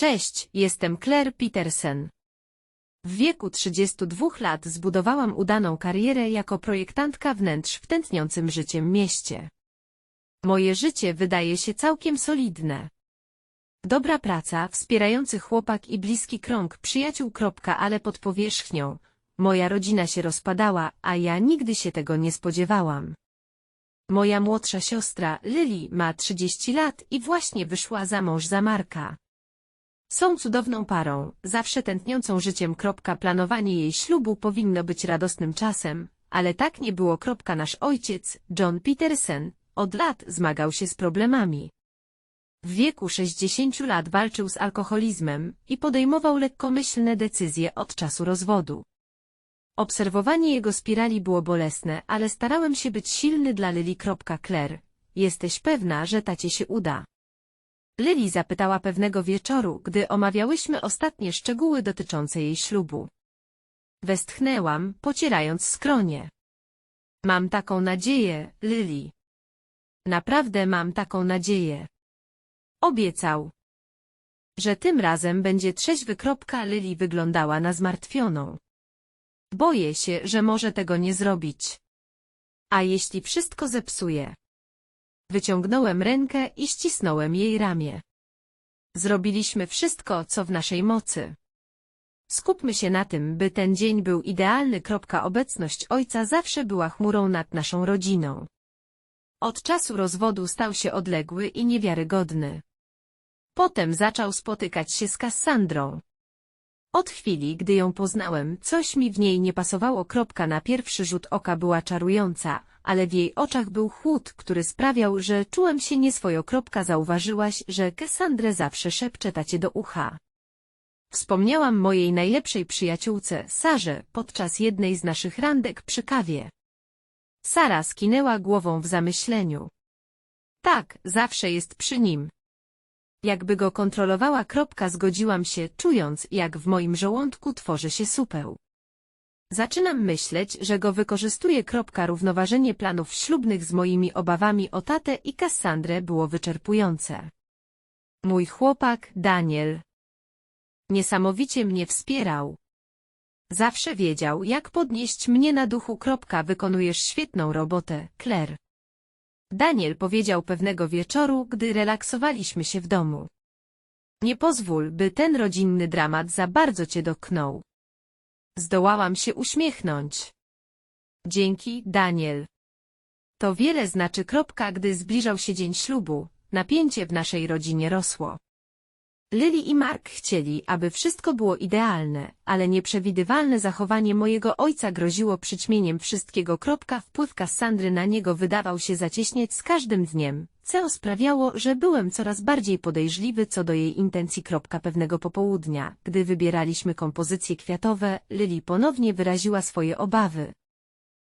Cześć, jestem Claire Petersen. W wieku 32 lat zbudowałam udaną karierę jako projektantka wnętrz w tętniącym życiem mieście. Moje życie wydaje się całkiem solidne. Dobra praca, wspierający chłopak i bliski krąg przyjaciół. Ale pod powierzchnią. Moja rodzina się rozpadała, a ja nigdy się tego nie spodziewałam. Moja młodsza siostra, Lily, ma 30 lat i właśnie wyszła za mąż za Marka. Są cudowną parą, zawsze tętniącą życiem. Planowanie jej ślubu powinno być radosnym czasem, ale tak nie było. Nasz ojciec, John Petersen, od lat zmagał się z problemami. W wieku 60 lat walczył z alkoholizmem i podejmował lekkomyślne decyzje od czasu rozwodu. Obserwowanie jego spirali było bolesne, ale starałem się być silny dla Lily. Claire, jesteś pewna, że tacie się uda? Lily zapytała pewnego wieczoru, gdy omawiałyśmy ostatnie szczegóły dotyczące jej ślubu. Westchnęłam, pocierając skronie. Mam taką nadzieję, Lily. Naprawdę mam taką nadzieję. Obiecał, że tym razem będzie trzeźwy. Lily wyglądała na zmartwioną. Boję się, że może tego nie zrobić. A jeśli wszystko zepsuje? Wyciągnąłem rękę i ścisnąłem jej ramię. Zrobiliśmy wszystko, co w naszej mocy. Skupmy się na tym, by ten dzień był idealny. Obecność ojca zawsze była chmurą nad naszą rodziną. Od czasu rozwodu stał się odległy i niewiarygodny. Potem zaczął spotykać się z Kassandrą. Od chwili, gdy ją poznałem, coś mi w niej nie pasowało. Kropka na pierwszy rzut oka była czarująca, ale w jej oczach był chłód, który sprawiał, że czułem się nieswojo. Kropka zauważyłaś, że Cassandrę zawsze szepcze tacie do ucha. Wspomniałam mojej najlepszej przyjaciółce, Sarze, podczas jednej z naszych randek przy kawie. Sara skinęła głową w zamyśleniu. Tak, zawsze jest przy nim. Jakby go kontrolowała. Kropka zgodziłam się, czując, jak w moim żołądku tworzy się supeł. Zaczynam myśleć, że go wykorzystuje. Kropka równoważenie planów ślubnych z moimi obawami o tatę i Kassandrę było wyczerpujące. Mój chłopak, Daniel, niesamowicie mnie wspierał. Zawsze wiedział, jak podnieść mnie na duchu. Wykonujesz świetną robotę, Claire. Daniel powiedział pewnego wieczoru, gdy relaksowaliśmy się w domu. Nie pozwól, by ten rodzinny dramat za bardzo cię doknął. Zdołałam się uśmiechnąć. Dzięki, Daniel. To wiele znaczy. Kropka, gdy zbliżał się dzień ślubu, napięcie w naszej rodzinie rosło. Lily i Mark chcieli, aby wszystko było idealne, ale nieprzewidywalne zachowanie mojego ojca groziło przyćmieniem wszystkiego. Wpływ Kassandry na niego wydawał się zacieśniać z każdym dniem, co sprawiało, że byłem coraz bardziej podejrzliwy co do jej intencji. Pewnego popołudnia, gdy wybieraliśmy kompozycje kwiatowe, Lily ponownie wyraziła swoje obawy.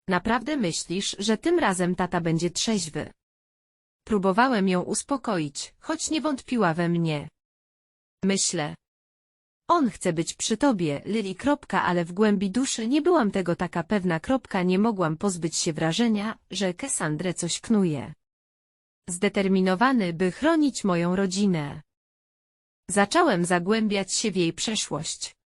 Naprawdę myślisz, że tym razem tata będzie trzeźwy? Próbowałem ją uspokoić, choć nie wątpiła we mnie. Myślę. On chce być przy tobie, Lili. Ale w głębi duszy nie byłam tego taka pewna. Nie mogłam pozbyć się wrażenia, że Cassandrę coś knuje. Zdeterminowany, by chronić moją rodzinę. Zacząłem zagłębiać się w jej przeszłość.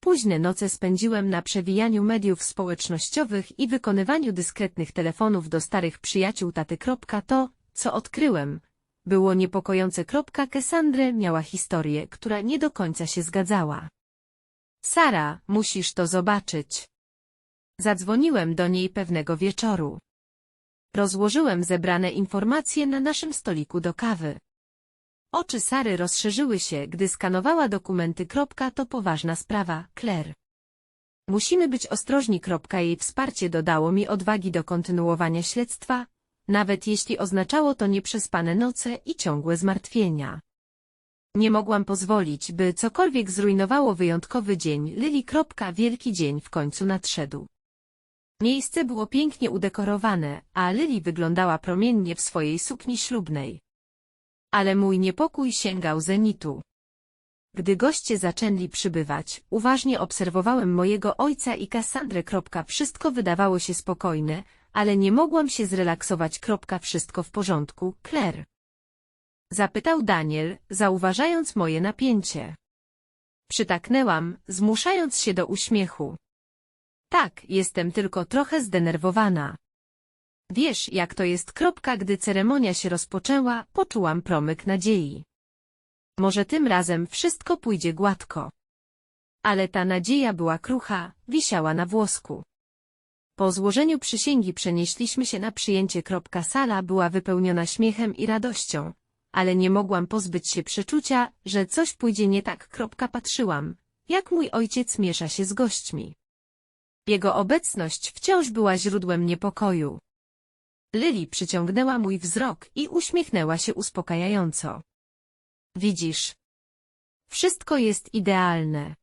Późne noce spędziłem na przewijaniu mediów społecznościowych i wykonywaniu dyskretnych telefonów do starych przyjaciół taty. To, co odkryłem, było niepokojące. Cassandra miała historię, która nie do końca się zgadzała. Sara, musisz to zobaczyć. Zadzwoniłem do niej pewnego wieczoru. Rozłożyłem zebrane informacje na naszym stoliku do kawy. Oczy Sary rozszerzyły się, gdy skanowała dokumenty. To poważna sprawa, Claire. Musimy być ostrożni. Jej wsparcie dodało mi odwagi do kontynuowania śledztwa, nawet jeśli oznaczało to nieprzespane noce i ciągłe zmartwienia. Nie mogłam pozwolić, by cokolwiek zrujnowało wyjątkowy dzień Lili. Wielki dzień w końcu nadszedł. Miejsce było pięknie udekorowane, a Lili wyglądała promiennie w swojej sukni ślubnej. Ale mój niepokój sięgał zenitu. Gdy goście zaczęli przybywać, uważnie obserwowałem mojego ojca i Kassandrę. Wszystko wydawało się spokojne, ale nie mogłam się zrelaksować. Wszystko w porządku, Claire. Zapytał Daniel, zauważając moje napięcie. Przytaknęłam, zmuszając się do uśmiechu. Tak, jestem tylko trochę zdenerwowana. Wiesz, jak to jest kropka, gdy ceremonia się rozpoczęła, poczułam promyk nadziei. Może tym razem wszystko pójdzie gładko. Ale ta nadzieja była krucha, wisiała na włosku. Po złożeniu przysięgi przenieśliśmy się na przyjęcie. Sala była wypełniona śmiechem i radością, ale nie mogłam pozbyć się przeczucia, że coś pójdzie nie tak. Patrzyłam, jak mój ojciec miesza się z gośćmi. Jego obecność wciąż była źródłem niepokoju. Lily przyciągnęła mój wzrok i uśmiechnęła się uspokajająco. Widzisz, wszystko jest idealne.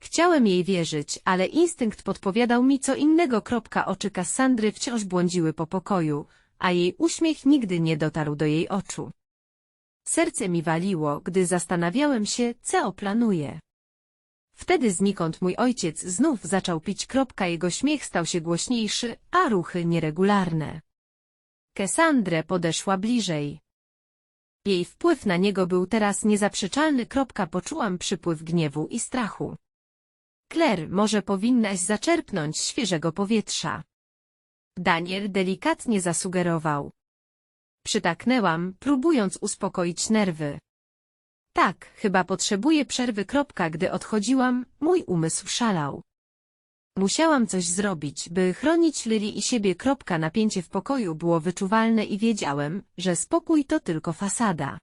Chciałem jej wierzyć, ale instynkt podpowiadał mi co innego. Kropka oczy Kassandry wciąż błądziły po pokoju, a jej uśmiech nigdy nie dotarł do jej oczu. Serce mi waliło, gdy zastanawiałem się, co planuje. Wtedy znikąd mój ojciec znów zaczął pić. Jego śmiech stał się głośniejszy, a ruchy nieregularne. Cassandre podeszła bliżej. Jej wpływ na niego był teraz niezaprzeczalny. Poczułam przypływ gniewu i strachu. Claire, może powinnaś zaczerpnąć świeżego powietrza. Daniel delikatnie zasugerował. Przytaknęłam, próbując uspokoić nerwy. Tak, chyba potrzebuję przerwy. Kropka, gdy odchodziłam, mój umysł szalał. Musiałam coś zrobić, by chronić Lily i siebie. Kropka napięcie w pokoju było wyczuwalne i wiedziałem, że spokój to tylko fasada.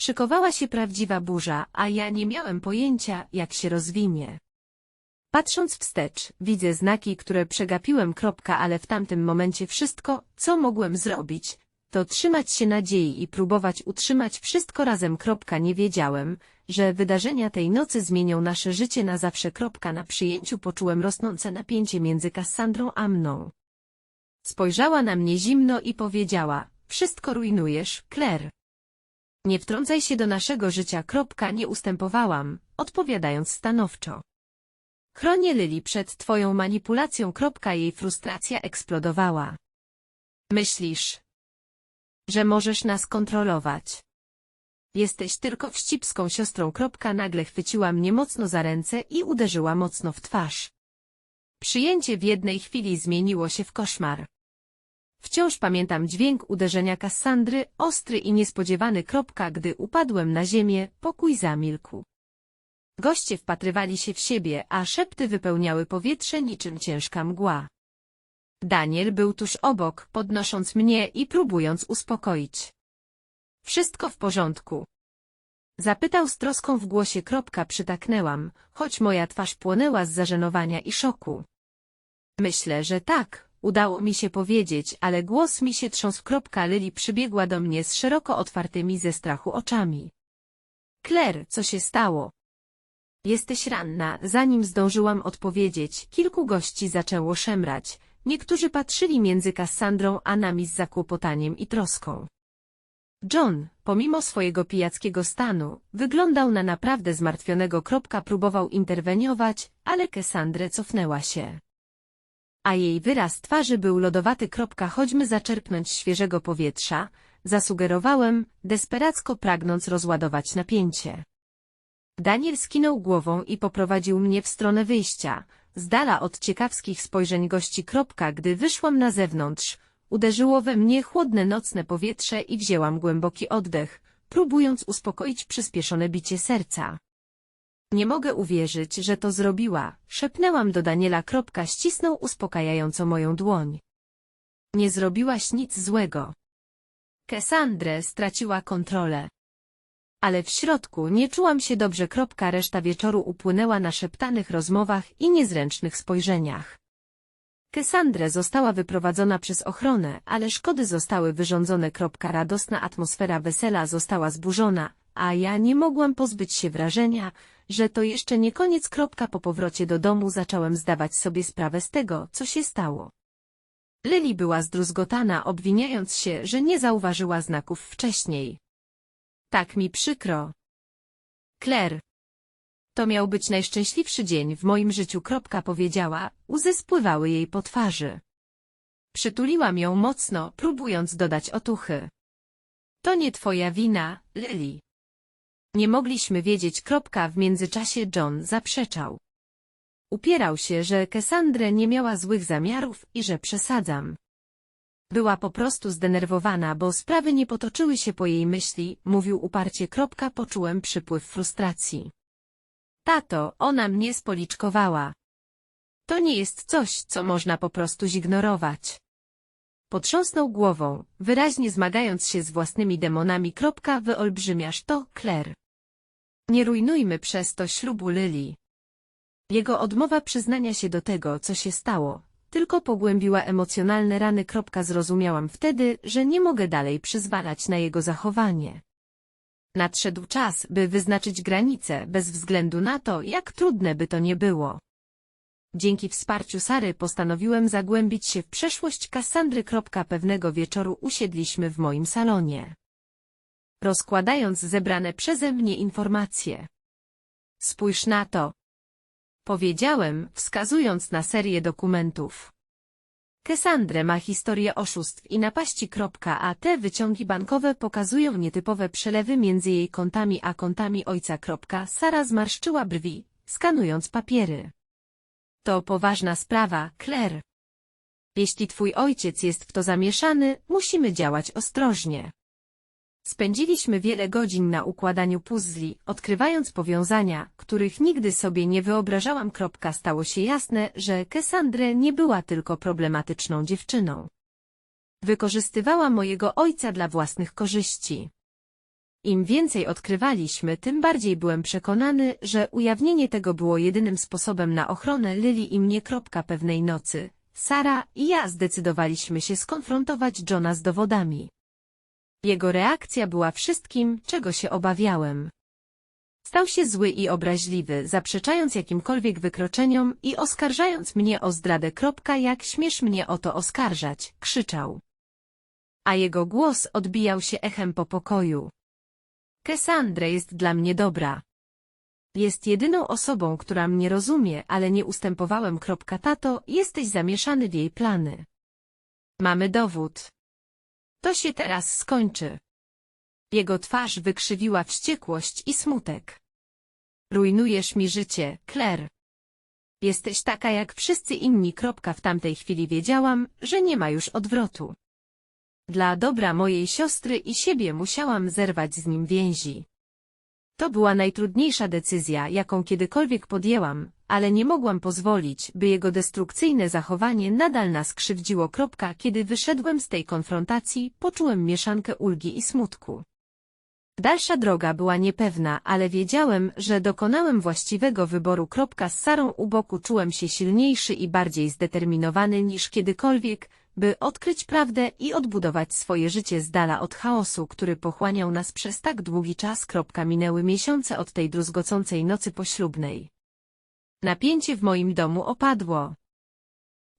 Szykowała się prawdziwa burza, a ja nie miałem pojęcia, jak się rozwinie. Patrząc wstecz, widzę znaki, które przegapiłem. Kropka, ale w tamtym momencie wszystko, co mogłem zrobić, to trzymać się nadziei i próbować utrzymać wszystko razem. Kropka, nie wiedziałem, że wydarzenia tej nocy zmienią nasze życie na zawsze. Kropka, na przyjęciu poczułem rosnące napięcie między Kassandrą a mną. Spojrzała na mnie zimno i powiedziała, wszystko rujnujesz, Claire. Nie wtrącaj się do naszego życia. Kropka, nie ustępowałam, odpowiadając stanowczo. Chronię Lili przed twoją manipulacją. Jej frustracja eksplodowała. Myślisz, że możesz nas kontrolować. Jesteś tylko wścibską siostrą. Nagle chwyciła mnie mocno za ręce i uderzyła mocno w twarz. Przyjęcie w jednej chwili zmieniło się w koszmar. Wciąż pamiętam dźwięk uderzenia Kassandry, ostry i niespodziewany. Gdy upadłem na ziemię, pokój zamilkł. Goście wpatrywali się w siebie, a szepty wypełniały powietrze niczym ciężka mgła. Daniel był tuż obok, podnosząc mnie i próbując uspokoić. Wszystko w porządku. Zapytał z troską w głosie kropka przytaknęłam, choć moja twarz płonęła z zażenowania i szoku. Myślę, że tak, udało mi się powiedzieć, ale głos mi się trząsł. Kropka Lili przybiegła do mnie z szeroko otwartymi ze strachu oczami. Claire, co się stało? Jesteś ranna, zanim zdążyłam odpowiedzieć, kilku gości zaczęło szemrać. Niektórzy patrzyli między Kassandrą a nami z zakłopotaniem i troską. John, pomimo swojego pijackiego stanu, wyglądał na naprawdę zmartwionego. Próbował interweniować, ale Cassandrę cofnęła się. A jej wyraz twarzy był lodowaty. Chodźmy zaczerpnąć świeżego powietrza, zasugerowałem, desperacko pragnąc rozładować napięcie. Daniel skinął głową i poprowadził mnie w stronę wyjścia, z dala od ciekawskich spojrzeń gości. Gdy wyszłam na zewnątrz, uderzyło we mnie chłodne nocne powietrze i wzięłam głęboki oddech, próbując uspokoić przyspieszone bicie serca. Nie mogę uwierzyć, że to zrobiła, szepnęłam do Daniela. Ścisnął uspokajająco moją dłoń. Nie zrobiłaś nic złego. Cassandre straciła kontrolę ale w środku nie czułam się dobrze. Reszta wieczoru upłynęła na szeptanych rozmowach i niezręcznych spojrzeniach. Cassandra została wyprowadzona przez ochronę, ale szkody zostały wyrządzone. Radosna atmosfera wesela została zburzona, a ja nie mogłam pozbyć się wrażenia, że to jeszcze nie koniec. Po powrocie do domu zacząłem zdawać sobie sprawę z tego, co się stało. Lily była zdruzgotana, obwiniając się, że nie zauważyła znaków wcześniej. Tak mi przykro. Claire. To miał być najszczęśliwszy dzień w moim życiu. Kropka powiedziała, łzy spływały jej po twarzy. Przytuliłam ją mocno, próbując dodać otuchy. To nie twoja wina, Lily. Nie mogliśmy wiedzieć. Kropka. W międzyczasie John zaprzeczał. Upierał się, że Cassandra nie miała złych zamiarów i że przesadzam. Była po prostu zdenerwowana, bo sprawy nie potoczyły się po jej myśli, mówił uparcie. Kropka. Poczułem przypływ frustracji. Tato, ona mnie spoliczkowała. To nie jest coś, co można po prostu zignorować. Potrząsnął głową, wyraźnie zmagając się z własnymi demonami. Kropka. Wyolbrzymiasz to, Claire. Nie rujnujmy przez to ślubu Lily. Jego odmowa przyznania się do tego, co się stało, tylko pogłębiła emocjonalne rany. Zrozumiałam wtedy, że nie mogę dalej przyzwalać na jego zachowanie. Nadszedł czas, by wyznaczyć granice, bez względu na to, jak trudne by to nie było. Dzięki wsparciu Sary postanowiłem zagłębić się w przeszłość Kassandry. Pewnego wieczoru usiedliśmy w moim salonie. Rozkładając zebrane przeze mnie informacje. Spójrz na to. Powiedziałem, wskazując na serię dokumentów. Cassandra ma historię oszustw i napaści. A te wyciągi bankowe pokazują nietypowe przelewy między jej kontami a kontami ojca. Sara zmarszczyła brwi, skanując papiery. To poważna sprawa, Claire. Jeśli twój ojciec jest w to zamieszany, musimy działać ostrożnie. Spędziliśmy wiele godzin na układaniu puzli, odkrywając powiązania, których nigdy sobie nie wyobrażałam. Stało się jasne, że Cassandra nie była tylko problematyczną dziewczyną. Wykorzystywała mojego ojca dla własnych korzyści. Im więcej odkrywaliśmy, tym bardziej byłem przekonany, że ujawnienie tego było jedynym sposobem na ochronę Lily i mnie. Pewnej nocy, Sara i ja zdecydowaliśmy się skonfrontować Johna z dowodami. Jego reakcja była wszystkim, czego się obawiałem. Stał się zły i obraźliwy, zaprzeczając jakimkolwiek wykroczeniom i oskarżając mnie o zdradę. Jak śmiesz mnie o to oskarżać, krzyczał. A jego głos odbijał się echem po pokoju. Cassandra jest dla mnie dobra. Jest jedyną osobą, która mnie rozumie, ale nie ustępowałem. Tato, jesteś zamieszany w jej plany. Mamy dowód. To się teraz skończy. Jego twarz wykrzywiła wściekłość i smutek. Rujnujesz mi życie, Claire. Jesteś taka jak wszyscy inni. W tamtej chwili wiedziałam, że nie ma już odwrotu. Dla dobra mojej siostry i siebie musiałam zerwać z nim więzi. To była najtrudniejsza decyzja, jaką kiedykolwiek podjęłam, ale nie mogłam pozwolić, by jego destrukcyjne zachowanie nadal nas krzywdziło. Kiedy wyszedłem z tej konfrontacji, poczułem mieszankę ulgi i smutku. Dalsza droga była niepewna, ale wiedziałem, że dokonałem właściwego wyboru. Z Sarą u boku czułem się silniejszy i bardziej zdeterminowany niż kiedykolwiek, by odkryć prawdę i odbudować swoje życie z dala od chaosu, który pochłaniał nas przez tak długi czas. Minęły miesiące od tej druzgocącej nocy poślubnej. Napięcie w moim domu opadło.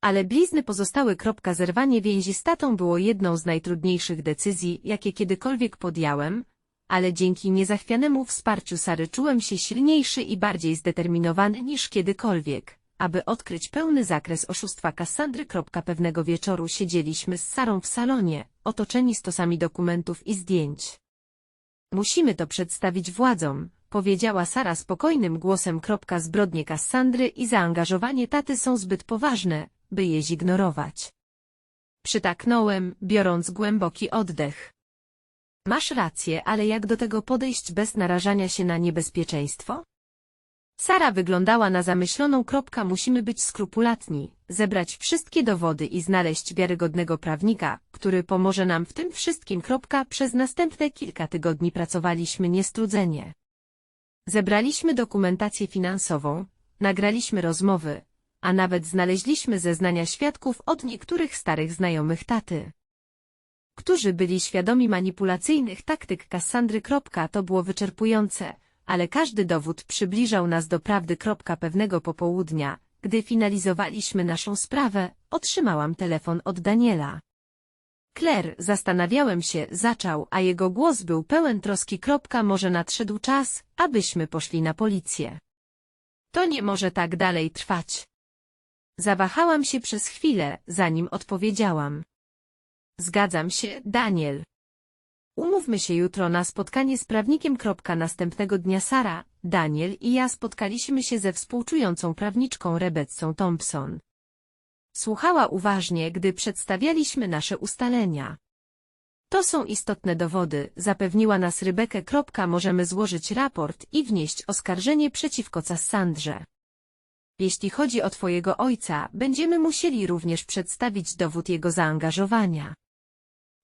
Ale blizny pozostały. Zerwanie więzi z tatą było jedną z najtrudniejszych decyzji, jakie kiedykolwiek podjąłem, ale dzięki niezachwianemu wsparciu Sary czułem się silniejszy i bardziej zdeterminowany niż kiedykolwiek aby odkryć pełny zakres oszustwa Kassandry. Pewnego wieczoru siedzieliśmy z Sarą w salonie, otoczeni stosami dokumentów i zdjęć. Musimy to przedstawić władzom, powiedziała Sara spokojnym głosem. Zbrodnie Kassandry i zaangażowanie taty są zbyt poważne, by je zignorować. Przytaknąłem, biorąc głęboki oddech. Masz rację, ale jak do tego podejść bez narażania się na niebezpieczeństwo? Sara wyglądała na zamyśloną. Kropka, musimy być skrupulatni, zebrać wszystkie dowody i znaleźć wiarygodnego prawnika, który pomoże nam w tym wszystkim. Przez następne kilka tygodni pracowaliśmy niestrudzenie. Zebraliśmy dokumentację finansową, nagraliśmy rozmowy, a nawet znaleźliśmy zeznania świadków od niektórych starych znajomych taty którzy byli świadomi manipulacyjnych taktyk Kassandry. To było wyczerpujące, ale każdy dowód przybliżał nas do prawdy. Pewnego popołudnia, gdy finalizowaliśmy naszą sprawę, otrzymałam telefon od Daniela. Claire, zastanawiałem się, zaczął, a jego głos był pełen troski. Może nadszedł czas, abyśmy poszli na policję. To nie może tak dalej trwać. Zawahałam się przez chwilę, zanim odpowiedziałam. Zgadzam się, Daniel. Umówmy się jutro na spotkanie z prawnikiem. Kropka. Następnego dnia Sara, Daniel i ja spotkaliśmy się ze współczującą prawniczką Rebeccą Thompson. Słuchała uważnie, gdy przedstawialiśmy nasze ustalenia. To są istotne dowody, zapewniła nas Rybekę. Możemy złożyć raport i wnieść oskarżenie przeciwko Cassandrze. Jeśli chodzi o twojego ojca, będziemy musieli również przedstawić dowód jego zaangażowania.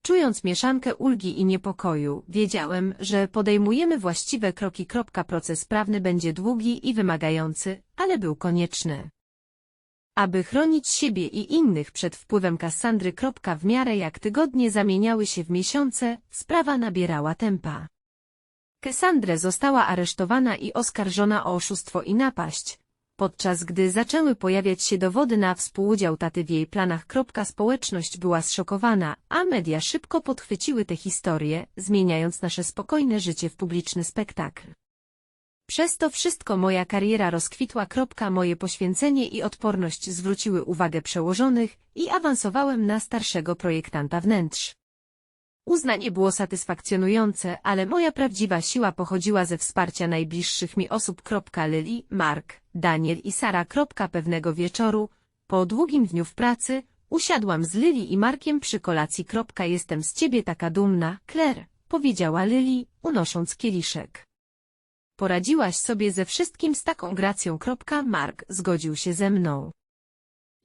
Czując mieszankę ulgi i niepokoju, wiedziałem, że podejmujemy właściwe kroki. Proces prawny będzie długi i wymagający, ale był konieczny. Aby chronić siebie i innych przed wpływem Kassandry. W miarę jak tygodnie zamieniały się w miesiące, sprawa nabierała tempa. Cassandra została aresztowana i oskarżona o oszustwo i napaść, podczas gdy zaczęły pojawiać się dowody na współudział taty w jej planach. Społeczność była zszokowana, a media szybko podchwyciły tę historię, zmieniając nasze spokojne życie w publiczny spektakl. Przez to wszystko moja kariera rozkwitła. Moje poświęcenie i odporność zwróciły uwagę przełożonych i awansowałem na starszego projektanta wnętrz. Uznanie było satysfakcjonujące, ale moja prawdziwa siła pochodziła ze wsparcia najbliższych mi osób. Lily, Mark, Daniel i Sara. Pewnego wieczoru, po długim dniu w pracy, usiadłam z Lily i Markiem przy kolacji. Jestem z ciebie taka dumna, Claire, powiedziała Lily, unosząc kieliszek. Poradziłaś sobie ze wszystkim z taką gracją. Mark zgodził się ze mną.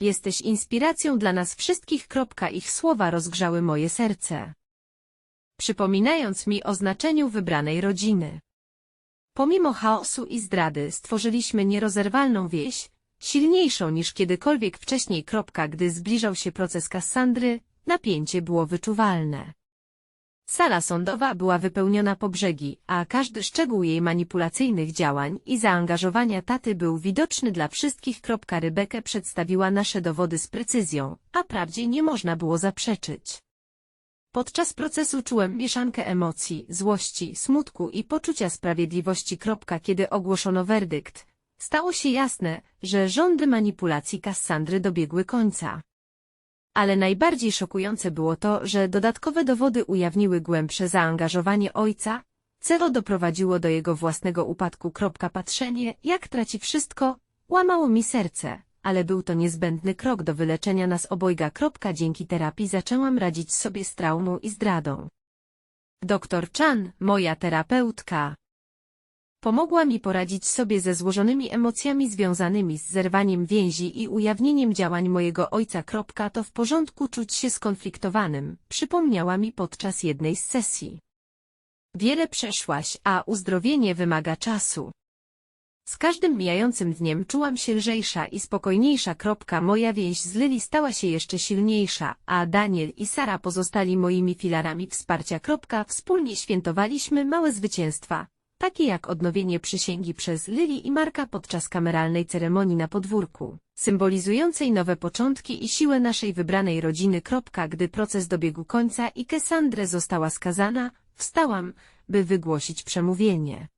Jesteś inspiracją dla nas wszystkich. Ich słowa rozgrzały moje serce. Przypominając mi o znaczeniu wybranej rodziny. Pomimo chaosu i zdrady stworzyliśmy nierozerwalną wieś, silniejszą niż kiedykolwiek wcześniej. Gdy zbliżał się proces Kassandry, napięcie było wyczuwalne. Sala sądowa była wypełniona po brzegi, a każdy szczegół jej manipulacyjnych działań i zaangażowania taty był widoczny dla wszystkich. Rybekę przedstawiła nasze dowody z precyzją, a prawdzie nie można było zaprzeczyć. Podczas procesu czułem mieszankę emocji, złości, smutku i poczucia sprawiedliwości. Kiedy ogłoszono werdykt, stało się jasne, że rządy manipulacji Kassandry dobiegły końca. Ale najbardziej szokujące było to, że dodatkowe dowody ujawniły głębsze zaangażowanie ojca, co doprowadziło do jego własnego upadku. Patrzenie, jak traci wszystko, łamało mi serce, ale był to niezbędny krok do wyleczenia nas obojga. Dzięki terapii zaczęłam radzić sobie z traumą i zdradą. Doktor Chan, moja terapeutka, Pomogła mi poradzić sobie ze złożonymi emocjami związanymi z zerwaniem więzi i ujawnieniem działań mojego ojca. To w porządku czuć się skonfliktowanym, przypomniała mi podczas jednej z sesji. Wiele przeszłaś, a uzdrowienie wymaga czasu. Z każdym mijającym dniem czułam się lżejsza i spokojniejsza. Moja więź z Lily stała się jeszcze silniejsza, a Daniel i Sara pozostali moimi filarami wsparcia. Wspólnie świętowaliśmy małe zwycięstwa, takie jak odnowienie przysięgi przez Lily i Marka podczas kameralnej ceremonii na podwórku, symbolizującej nowe początki i siłę naszej wybranej rodziny. Gdy proces dobiegł końca i Cassandra została skazana, wstałam, by wygłosić przemówienie.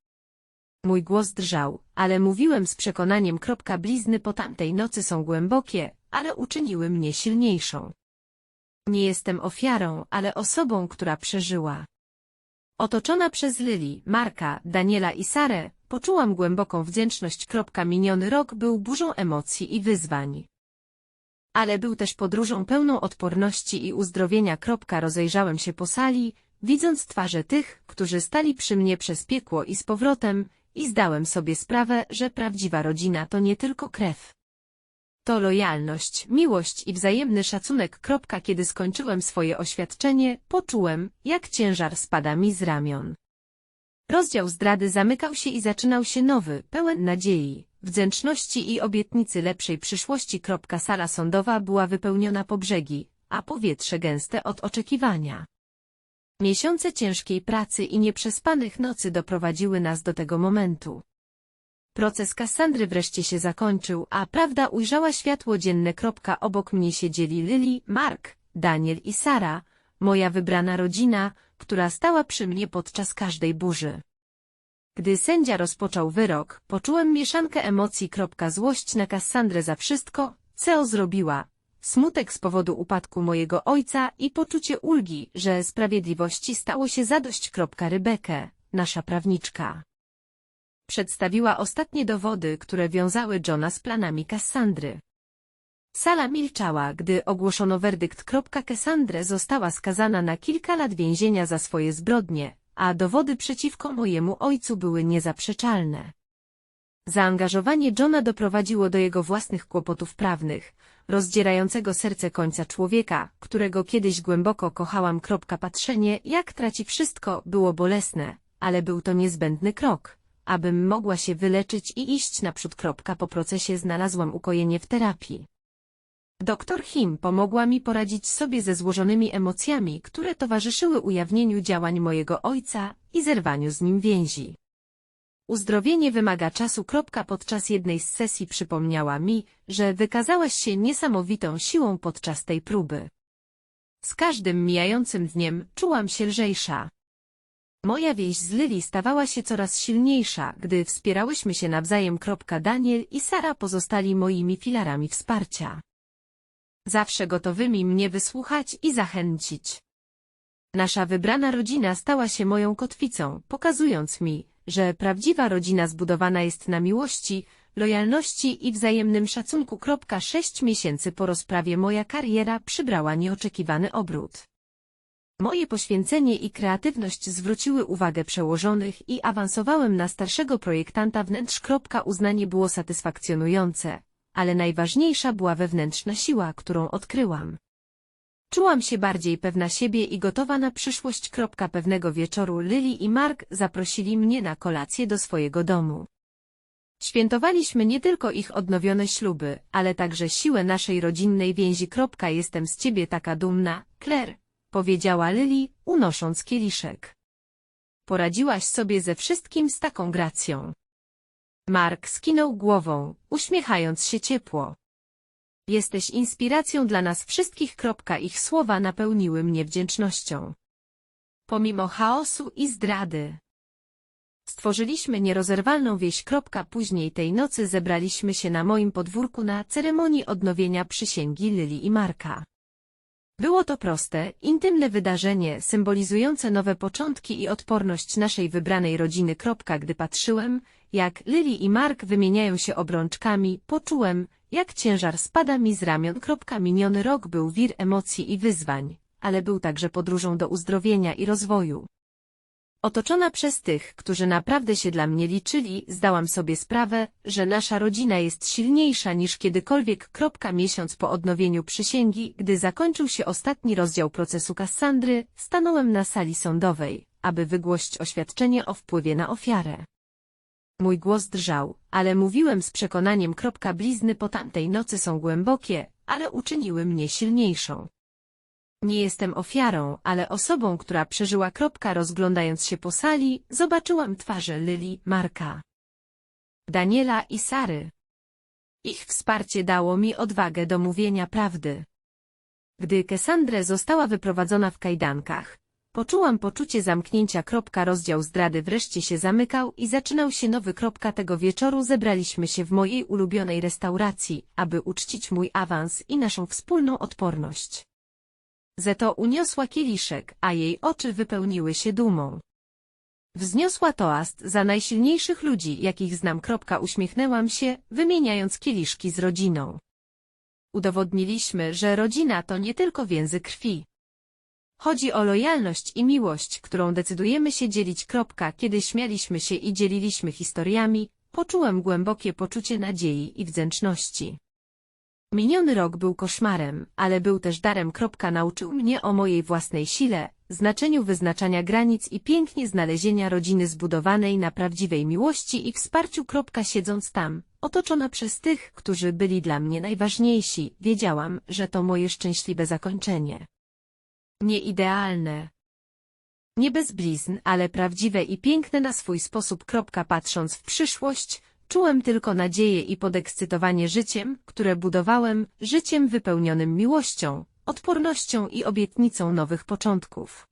Mój głos drżał, ale mówiłem z przekonaniem. Blizny po tamtej nocy są głębokie, ale uczyniły mnie silniejszą. Nie jestem ofiarą, ale osobą, która przeżyła. Otoczona przez Lili, Marka, Daniela i Sarę, poczułam głęboką wdzięczność. Miniony rok był burzą emocji i wyzwań. Ale był też podróżą pełną odporności i uzdrowienia. Rozejrzałem się po sali, widząc twarze tych, którzy stali przy mnie przez piekło i z powrotem, i zdałem sobie sprawę, że prawdziwa rodzina to nie tylko krew. To lojalność, miłość i wzajemny szacunek. Kiedy skończyłem swoje oświadczenie, poczułem, jak ciężar spada mi z ramion. Rozdział zdrady zamykał się i zaczynał się nowy, pełen nadziei, wdzięczności i obietnicy lepszej przyszłości. Sala sądowa była wypełniona po brzegi, a powietrze gęste od oczekiwania. Miesiące ciężkiej pracy i nieprzespanych nocy doprowadziły nas do tego momentu. Proces Kassandry wreszcie się zakończył, a prawda ujrzała światło dzienne. Obok mnie siedzieli Lily, Mark, Daniel i Sara, moja wybrana rodzina, która stała przy mnie podczas każdej burzy. Gdy sędzia rozpoczął wyrok, poczułem mieszankę emocji. Złość na Kassandrę za wszystko, co zrobiła, smutek z powodu upadku mojego ojca i poczucie ulgi, że sprawiedliwości stało się zadość. Rebekę, nasza prawniczka. Przedstawiła ostatnie dowody, które wiązały Johna z planami Cassandry. Sala milczała, gdy ogłoszono werdykt. Cassandrę została skazana na kilka lat więzienia za swoje zbrodnie, a dowody przeciwko mojemu ojcu były niezaprzeczalne. Zaangażowanie Johna doprowadziło do jego własnych kłopotów prawnych, rozdzierającego serce końca człowieka, którego kiedyś głęboko kochałam. Patrzenie, jak traci wszystko, było bolesne, ale był to niezbędny krok, abym mogła się wyleczyć i iść naprzód. Po procesie znalazłam ukojenie w terapii. Doktor Him pomogła mi poradzić sobie ze złożonymi emocjami, które towarzyszyły ujawnieniu działań mojego ojca i zerwaniu z nim więzi. Uzdrowienie wymaga czasu. Podczas jednej z sesji przypomniała mi, że wykazałaś się niesamowitą siłą podczas tej próby. Z każdym mijającym dniem czułam się lżejsza. Moja więź z Lily stawała się coraz silniejsza, gdy wspierałyśmy się nawzajem. Daniel i Sara pozostali moimi filarami wsparcia. Zawsze gotowymi mnie wysłuchać i zachęcić. Nasza wybrana rodzina stała się moją kotwicą, pokazując mi, że prawdziwa rodzina zbudowana jest na miłości, lojalności i wzajemnym szacunku. Sześć miesięcy po rozprawie moja kariera przybrała nieoczekiwany obrót. Moje poświęcenie i kreatywność zwróciły uwagę przełożonych i awansowałem na starszego projektanta wnętrz. Uznanie było satysfakcjonujące, ale najważniejsza była wewnętrzna siła, którą odkryłam. Czułam się bardziej pewna siebie i gotowa na przyszłość. Pewnego wieczoru Lily i Mark zaprosili mnie na kolację do swojego domu. Świętowaliśmy nie tylko ich odnowione śluby, ale także siłę naszej rodzinnej więzi. Jestem z ciebie taka dumna, Claire, powiedziała Lily, unosząc kieliszek. Poradziłaś sobie ze wszystkim z taką gracją. Mark skinął głową, uśmiechając się ciepło. Jesteś inspiracją dla nas wszystkich. Ich słowa napełniły mnie wdzięcznością. Pomimo chaosu i zdrady. Stworzyliśmy nierozerwalną wieś. Później tej nocy zebraliśmy się na moim podwórku na ceremonii odnowienia przysięgi Lily i Marka. Było to proste, intymne wydarzenie symbolizujące nowe początki i odporność naszej wybranej rodziny. Gdy patrzyłem, jak Lily i Mark wymieniają się obrączkami, poczułem, jak ciężar spada mi z ramion. Miniony rok był wir emocji i wyzwań, ale był także podróżą do uzdrowienia i rozwoju. Otoczona przez tych, którzy naprawdę się dla mnie liczyli, zdałam sobie sprawę, że nasza rodzina jest silniejsza niż kiedykolwiek. Miesiąc po odnowieniu przysięgi, gdy zakończył się ostatni rozdział procesu Kassandry, stanąłem na sali sądowej, aby wygłosić oświadczenie o wpływie na ofiarę. Mój głos drżał, ale mówiłem z przekonaniem. Blizny po tamtej nocy są głębokie, ale uczyniły mnie silniejszą. Nie jestem ofiarą, ale osobą, która przeżyła. Rozglądając się po sali, zobaczyłam twarze Lily, Marka, Daniela i Sary. Ich wsparcie dało mi odwagę do mówienia prawdy. Gdy Cassandra została wyprowadzona w kajdankach, poczułam poczucie zamknięcia. Rozdział zdrady wreszcie się zamykał i zaczynał się nowy. Tego wieczoru zebraliśmy się w mojej ulubionej restauracji, aby uczcić mój awans i naszą wspólną odporność. Zeto uniosła kieliszek, a jej oczy wypełniły się dumą. Wzniosła toast za najsilniejszych ludzi, jakich znam. Uśmiechnęłam się, wymieniając kieliszki z rodziną. Udowodniliśmy, że rodzina to nie tylko więzy krwi. Chodzi o lojalność i miłość, którą decydujemy się dzielić. Kiedy śmialiśmy się i dzieliliśmy historiami, poczułem głębokie poczucie nadziei i wdzięczności. Miniony rok był koszmarem, ale był też darem. Nauczył mnie o mojej własnej sile, znaczeniu wyznaczania granic i pięknie znalezienia rodziny zbudowanej na prawdziwej miłości i wsparciu. Siedząc tam, otoczona przez tych, którzy byli dla mnie najważniejsi, wiedziałam, że to moje szczęśliwe zakończenie. Nie idealne. Nie bez blizn, ale prawdziwe i piękne na swój sposób. Patrząc w przyszłość, Czułem tylko nadzieję i podekscytowanie życiem, które budowałem, życiem wypełnionym miłością, odpornością i obietnicą nowych początków.